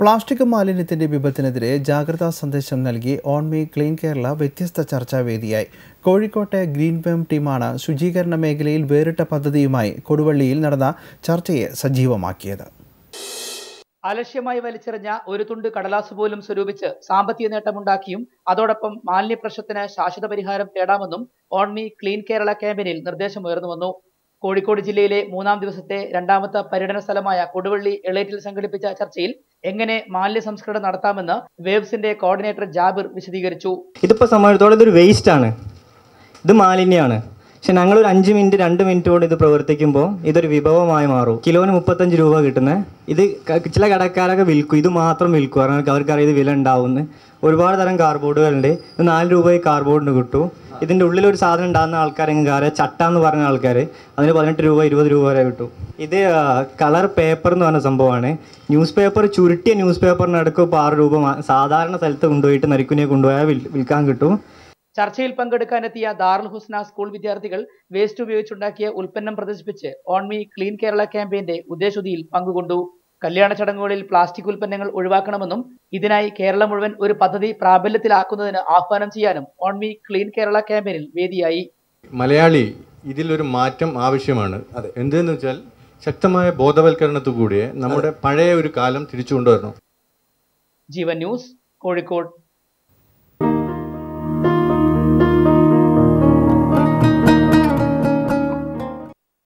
Plastic മാലിന്യത്തിന്റെ വിപത്തിനെതിരെ ജാഗ്രതാ സന്ദേശം നൽകി ഓൺ മീ ക്ലീൻ കേരള വ്യത്യസ്ത ചർച്ചാവേദിയായി കോഴിക്കോട്ടെ ഗ്രീൻ വെം ടീമാണ് ശുചീകരണ മേഖലയിൽ വേറിട്ട പദ്ധതിയുമായി കൊടുവള്ളിയിൽ നടന്ന ചർച്ചയെ സജീവമാക്കിയത്. അലക്ഷ്യമായി വലിച്ചെറിഞ്ഞ ഒരു തുണ്ട് കടലാസ് പോലും സ്വരൂപിച്ച് സാമ്പത്തിക നേട്ടമുണ്ടാക്കിയും അതോടൊപ്പം മാലിന്യ പ്രശ്നത്തിന് ശാശ്വത പരിഹാരം തേടാമെന്നും ഓൺമി ക്ലീൻ കേരള ക്യാമ്പയിനിൽ നിർദ്ദേശമുയർന്നു വന്നു. കോഴിക്കോട് ജില്ലയിലെ മൂന്നാം ദിവസത്തെ രണ്ടാമത്തെ പര്യടന സ്ഥലമായ കൊടുവള്ളി എളേറ്റിൽ സംഘടിപ്പിച്ച ചർച്ചയിൽ എങ്ങനെ മാലിന്യ സംസ്കരണം നടത്താമെന്ന് വേവ്സിന്റെ കോർഡിനേറ്റർ ജാബിർ വിശദീകരിച്ചു. ഇതിപ്പോ സമയത്തോടെ ഇതൊരു വേസ്റ്റ് ആണ്. ഇത് മാലിന്യമാണ് പക്ഷെ ഞങ്ങൾ ഒരു അഞ്ച് മിനിറ്റ് രണ്ട് മിനിറ്റ് കൊണ്ട് ഇത് പ്രവർത്തിക്കുമ്പോൾ ഇതൊരു വിഭവമായി മാറും. കിലോന് മുപ്പത്തഞ്ച് രൂപ കിട്ടുന്നത് ഇത് ചില കടക്കാരൊക്കെ വിൽക്കും. ഇത് മാത്രം വിൽക്കും. കാരണം അവർക്കറിയാം ഇത് വില ഉണ്ടാവുമെന്ന്. ഒരുപാട് തരം കാർബോർഡുകളുണ്ട് ഇത് നാല് രൂപയ്ക്ക് കാർബോർഡിന് കിട്ടും. ഇതിന്റെ ഉള്ളിൽ ഒരു സാധനം ഉണ്ടാകുന്ന ആൾക്കാരെങ്കിൽ ചട്ട എന്ന് പറഞ്ഞ ആൾക്കാർ അതിന് പതിനെട്ട് രൂപ ഇരുപത് രൂപ വരെ കിട്ടും. ഇത് കളർ പേപ്പർ എന്ന് പറഞ്ഞ സംഭവമാണ്. ന്യൂസ് പേപ്പർ ചുരുട്ടിയ ന്യൂസ് പേപ്പറിനടുക്കും ഇപ്പോൾ ആറ് രൂപ സാധാരണ സ്ഥലത്ത് കൊണ്ടുപോയിട്ട് നരിക്കുനിയെ കൊണ്ടുപോയാൽ വിൽ- വിൽക്കാൻ കിട്ടും. ചർച്ചയിൽ പങ്കെടുക്കാനെത്തിയ ദാറുൽ ഹുസ്ന സ്കൂൾ വിദ്യാർത്ഥികൾ വേസ്റ്റ് ഉപയോഗിച്ചുണ്ടാക്കിയ ഉൽപ്പന്നം പ്രദർശിപ്പിച്ച് ഓൺമി ക്ലീൻ കേരള ക്യാമ്പയിന്റെ ഉദ്ദേശുതിയിൽ പങ്കുകൊണ്ടു. കല്യാണ ചടങ്ങുകളിൽ പ്ലാസ്റ്റിക് ഉൽപ്പന്നങ്ങൾ ഒഴിവാക്കണമെന്നും ഇതിനായി കേരളം മുഴുവൻ ഒരു പദ്ധതി പ്രാബല്യത്തിലാക്കുന്നതിന് ആഹ്വാനം ചെയ്യാനും ഓൺമി ക്ലീൻ കേരള ക്യാമ്പയിനിൽ വേദിയായി. മലയാളി ഇതിലൊരു മാറ്റം ആവശ്യമാണ്. എന്തെന്ന് വെച്ചാൽ ശക്തമായ ബോധവൽക്കരണത്തു കൂടിയേ നമ്മുടെ പഴയ ഒരു കാലം തിരിച്ചു കൊണ്ടുവരണം ജീവൻ ന്യൂസ് കോഴിക്കോട്.